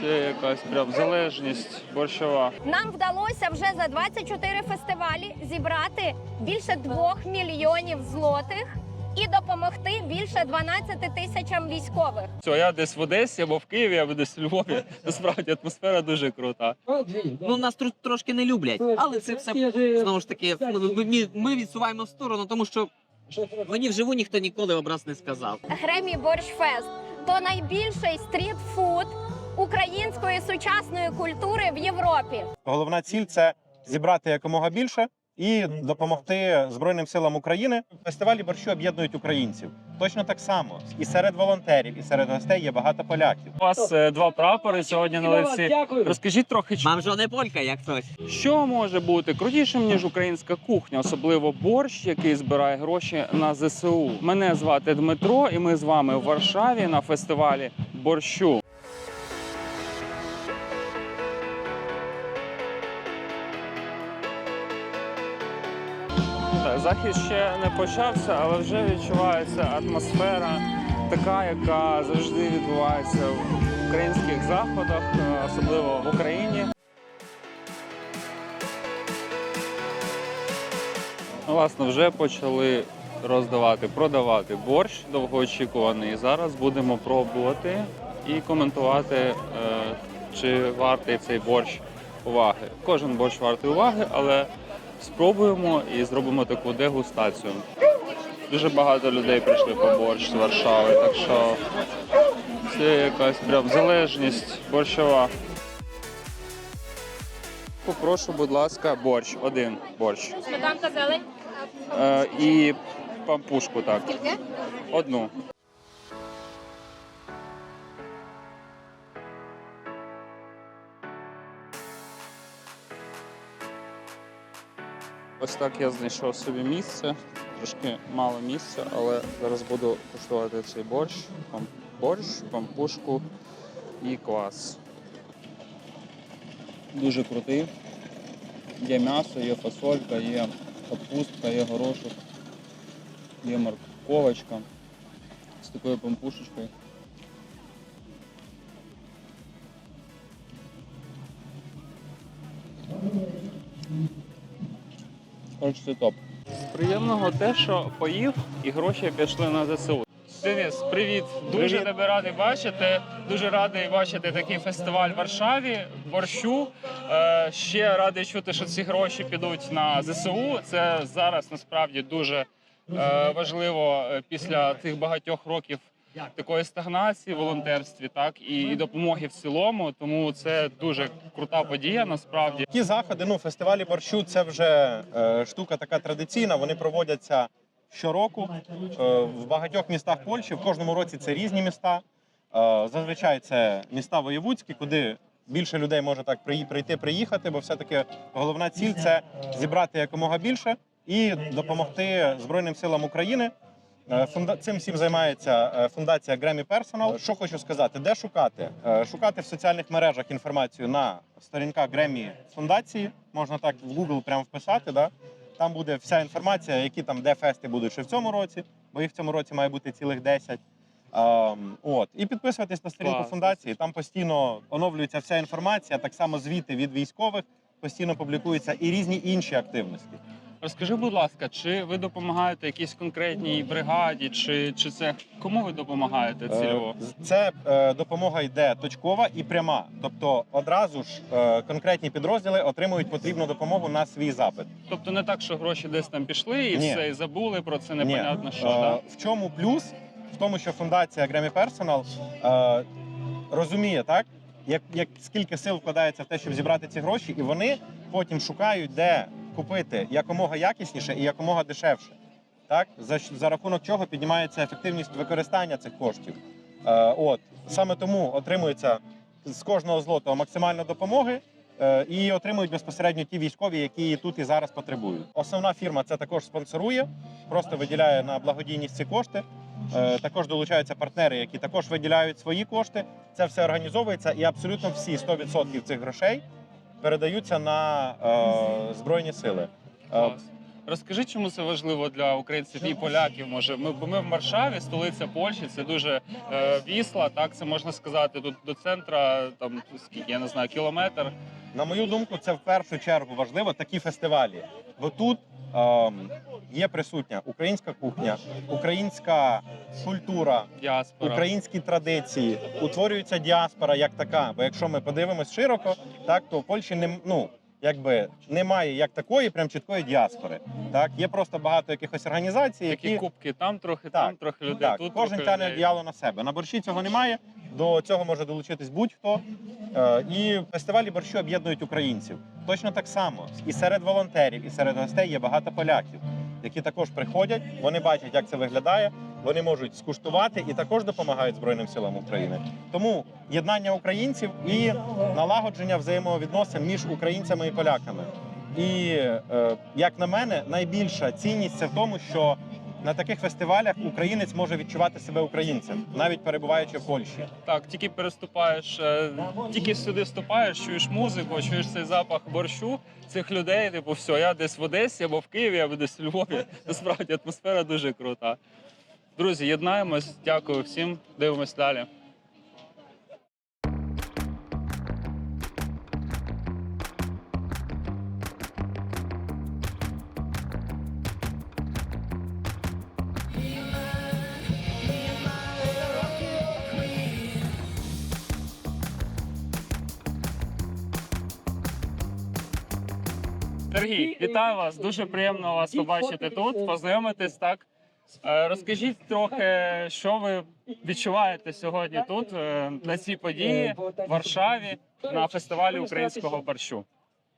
Це якась прям залежність борщова. Нам вдалося вже за 24 фестивалі зібрати більше 2 мільйонів злотих і допомогти більше 12 тисячам військових. Все, я десь в Одесі або в Києві, або десь у Львові. Насправді атмосфера дуже крута. Ну нас тр- трошки не люблять, але це все знову ж таки. ну, Ми, ми відсуваємо в сторону, тому що мені вживу ніхто ніколи образ не сказав. Гремі Борщфест то найбільший стрітфуд української сучасної культури в Європі. Головна ціль це зібрати якомога більше і допомогти Збройним силам України. Фестивалі борщу об'єднують українців. Точно так само і серед волонтерів, і серед гостей є багато поляків. У вас е, два прапори сьогодні на лиці. Розкажіть трохи, чи- Мам не полька, як хтось. що може бути крутішим ніж українська кухня, особливо борщ, який збирає гроші на ЗСУ. Мене звати Дмитро, і ми з вами в Варшаві на фестивалі борщу. Захід ще не почався, але вже відчувається атмосфера, така, яка завжди відбувається в українських заходах, особливо в Україні. Ну, Власне, вже почали роздавати, продавати борщ довгоочікуваний. Зараз будемо пробувати і коментувати, е, чи вартий цей борщ уваги. Кожен борщ вартий уваги, але спробуємо і зробимо таку дегустацію. Дуже багато людей прийшли по борщ з Варшави, так що це якась прям залежність борщова. Попрошу, будь ласка, борщ. Один борщ. Сметанка зелень. Е, і пампушку так. Одну. Ось так я знайшов собі місце. Трошки мало місця, але зараз буду куштувати цей борщ. Борщ, пампушку і квас. Дуже крутий. Є м'ясо, є фасолька, є капустка, є горошок, є морковочка з такою пампушечкою. Коротше, топ. Приємного те, що поїв і гроші пішли на ЗСУ. Денис, привіт! Дуже Привіт. тебе радий бачити. Дуже радий бачити такий фестиваль в Варшаві, борщу. Е, ще радий чути, що ці гроші підуть на ЗСУ. Це зараз насправді дуже е, важливо е, після тих багатьох років такої стагнації в волонтерстві, так і, і допомоги в цілому. Тому це дуже крута подія. Насправді Ті заходи, ну фестивалі борщу, це вже е, штука така традиційна. Вони проводяться щороку е, в багатьох містах Польщі. В кожному році це різні міста. Е, зазвичай це міста воєвудські, куди більше людей може так прийти, приїхати, бо все-таки головна ціль це зібрати якомога більше і допомогти Збройним силам України. Е, Фунда... Цим всім займається е, фундація Grammy Personal. Що хочу сказати, де шукати? Е, Шукати в соціальних мережах інформацію на сторінках Grammy фундації. Можна так в Google прямо вписати. Да? Там буде вся інформація, які там де фести будуть ще в цьому році, бо їх в цьому році має бути цілих 10. Ем, от і підписуватись на сторінку Клас. фундації. Там постійно оновлюється вся інформація, так само звіти від військових. Постійно публікуються і різні інші активності. Розкажи, будь ласка, чи ви допомагаєте якійсь конкретній бригаді, чи, чи це кому ви допомагаєте цільово? Е, Це е, допомога йде точкова і пряма. Тобто одразу ж е, конкретні підрозділи отримують потрібну допомогу на свій запит. Тобто не так, що гроші десь там пішли і Ні. все, і забули про це Ні. непонятно що. Е, Да? В чому плюс? В тому, що фундація Grammy Personal е, розуміє так, як, як скільки сил вкладається в те, щоб зібрати ці гроші, і вони потім шукають, де купити якомога якісніше і якомога дешевше. Так, за, за рахунок чого піднімається ефективність використання цих коштів. Е, от саме тому отримується з кожного злотого максимально допомоги. е, І отримують безпосередньо ті військові, які тут і зараз потребують. Основна фірма це також спонсорує, просто виділяє на благодійність ці кошти. Е, Також долучаються партнери, які також виділяють свої кошти. Це все організовується, і абсолютно всі 100% цих грошей передаються на е, збройні сили. Е, Клас. Розкажи, чому це важливо для українців і поляків. Може, ми бо ми в Варшаві, столиця Польщі. Це дуже е, вісла. Так це можна сказати. Тут до центра там скільки я не знаю, кілометр. На мою думку, це в першу чергу важливо такі фестивалі. Бо тут е, є присутня українська кухня, українська культура, Діаспора. українські традиції, утворюється діаспора як така. Бо якщо ми подивимось широко, так то в Польщі не ну. Якби немає як такої, прям чіткої діаспори. Так є просто багато якихось організацій, Такі які кубки, там трохи, Так, там трохи людей. так, тут кожен трохи тягне людей. одіяло на себе. На борщі цього немає. До цього може долучитись будь-хто. Е, І фестивалі борщу об'єднують українців. Точно так само. І серед волонтерів, і серед гостей є багато поляків, які також приходять. Вони бачать, як це виглядає. Вони можуть скуштувати і також допомагають Збройним силам України. Тому єднання українців і налагодження взаємовідносин між українцями і поляками. І е, як на мене, найбільша цінність це в тому, що на таких фестивалях українець може відчувати себе українцем, навіть перебуваючи в Польщі. Так, тільки переступаєш, е, тільки сюди вступаєш, чуєш музику, чуєш цей запах борщу цих людей. Типу, все, я десь в Одесі або в Києві, або десь у Львові. Насправді атмосфера дуже крута. Друзі, єднаємось. Дякую всім. Дивимось далі. Сергій, вітаю вас. Дуже приємно вас побачити тут, познайомитись так. Е, Розкажіть трохи, що ви відчуваєте сьогодні тут е, на цій події в Варшаві на фестивалі українського борщу.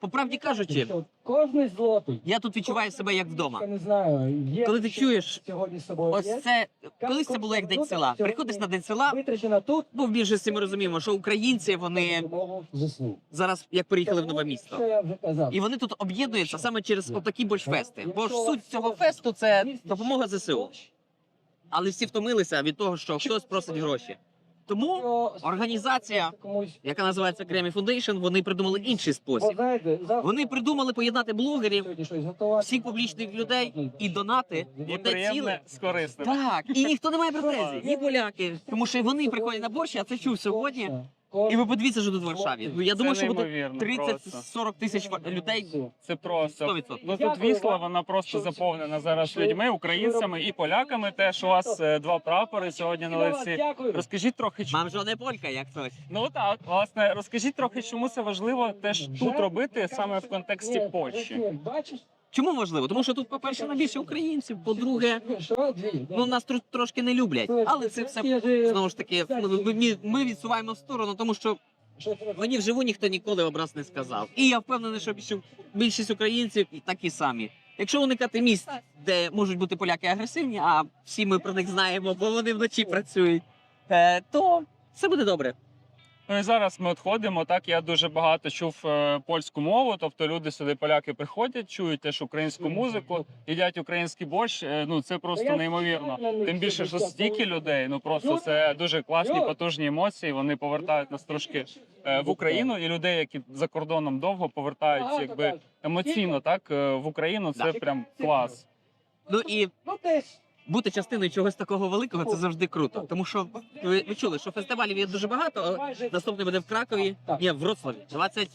По правді кажучи, Кожний злотий. я тут відчуваю себе як вдома. Не знаю. Є Коли ти чуєш, сьогодні з собою Ось це колись це було як день села. Приходиш на день села, витрачена тут бо в більшості ми розуміємо, що українці вони зараз як приїхали в нове місто. І вони тут об'єднуються саме через отакі борщфести. Бо ж суть цього фесту це допомога ЗСУ. Але всі втомилися від того, що хтось просить гроші. Тому організація, яка називається Grammy Foundation, вони придумали інший спосіб. Вони придумали поєднати блогерів, всіх публічних людей і донати в одне ціле. з корисним. Так, і ніхто не має претензій, ні поляки, тому що вони приходять на борщ, а це чув сьогодні. І ви подивіться, що тут в Варшаві. Ну, Я думаю, що буде неймовірно просто. 30-40 тисяч людей. Це просто 100%. ну тут вісла, вона просто заповнена зараз людьми, українцями і поляками. Теж у вас е, два прапори сьогодні на лиці. Дякую. Розкажіть трохи, ч- Мам жодне полька, як хтось. ну так, власне, розкажіть трохи, чому це важливо теж тут робити саме в контексті Польщі. Чому важливо? Тому що тут, по-перше, найбільше українців, по-друге, ну нас тр- трошки не люблять. Але це все знову ж таки, ну, ми, ми відсуваємо в сторону, тому що мені вживу ніхто ніколи образ не сказав. І я впевнений, що більшість українців і такі самі. Якщо уникати місць, де можуть бути поляки агресивні, а всі ми про них знаємо, бо вони вночі працюють, е, то все буде добре. Ну і зараз ми от ходимо. Так я дуже багато чув е, польську мову. Тобто люди сюди, поляки, приходять, чують теж українську музику, їдять український борщ. Е, Ну це просто неймовірно. Тим більше, що стільки людей, ну просто це дуже класні, потужні емоції. Вони повертають нас трошки е, в Україну, і людей, які за кордоном довго повертаються, якби емоційно, так в Україну. Це прям клас. Ну і Ну. Бути частиною чогось такого великого це завжди круто. Тому що ви, ви чули, що фестивалів є дуже багато. але Наступний буде в Кракові, ні, в Вроцлаві, 20,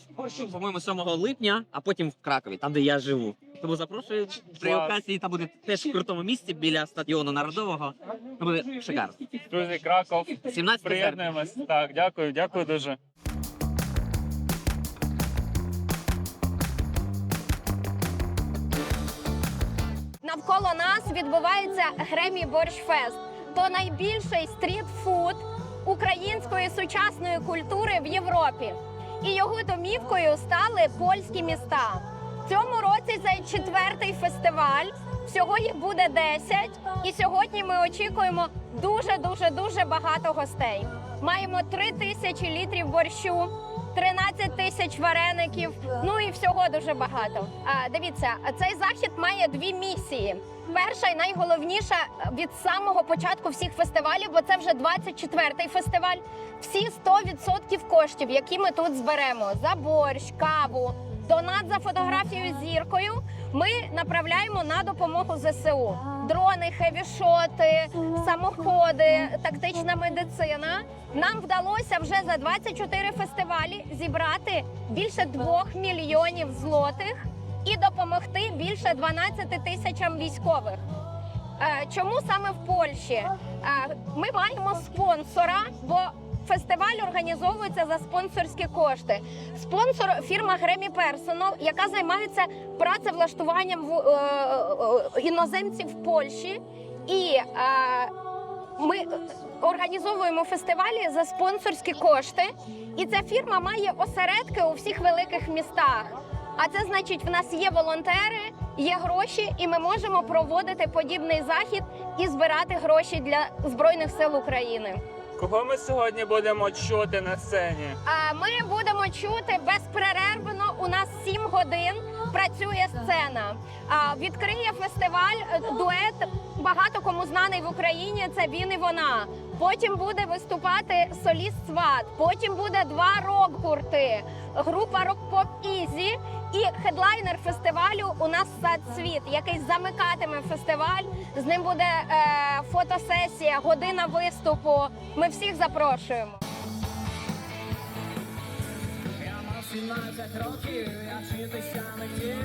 по-моєму, 7 липня, а потім в Кракові, там де я живу. Тому запрошую при окazії, там буде теж в крутому місці біля стадіону народового. Це буде шикарно. Друзі, Краков, 17 приєднуємось. Так, дякую, дякую дуже. Відбувається Гремі Борщфест. То найбільший стрітфуд української сучасної культури в Європі. І його домівкою стали польські міста. В цьому році це четвертий фестиваль. Всього їх буде 10. І сьогодні ми очікуємо дуже дуже дуже багато гостей. Маємо 3 тисячі літрів борщу, 13 тисяч вареників. Ну і всього дуже багато. А, дивіться, цей захід має дві місії. Перша і найголовніша від самого початку всіх фестивалів, бо це вже 24-й фестиваль. Всі 100% коштів, які ми тут зберемо за борщ, каву, Донат за фотографією зіркою ми направляємо на допомогу ЗСУ. Дрони, хевішоти, самоходи, тактична медицина. Нам вдалося вже за 24 фестивалі зібрати більше 2 мільйонів злотих і допомогти більше 12 тисячам військових. Е, Чому саме в Польщі? Е, Ми маємо спонсора, бо фестиваль організовується за спонсорські кошти. Спонсор фірма Гремі Персонал, яка займається працевлаштуванням в- е, е, іноземців в Польщі. І е, ми організовуємо фестивалі за спонсорські кошти. І ця фірма має осередки у всіх великих містах. А це значить, в нас є волонтери, є гроші, і ми можемо проводити подібний захід і збирати гроші для збройних сил України. Кого ми сьогодні будемо чути на сцені? А ми будемо чути безперервно. У нас 7 годин працює сцена. А відкриє фестиваль е, дует. Багато кому знаний в Україні. Це він і вона. Потім буде виступати соліст Сват. Потім буде два рок-гурти. Група Рок-Поп Ізі і хедлайнер фестивалю у нас сад світ, який замикатиме фестиваль. З ним буде е, фотосесія, година виступу. Ми всіх запрошуємо. Я мав 17 років, я вчитися не хотів,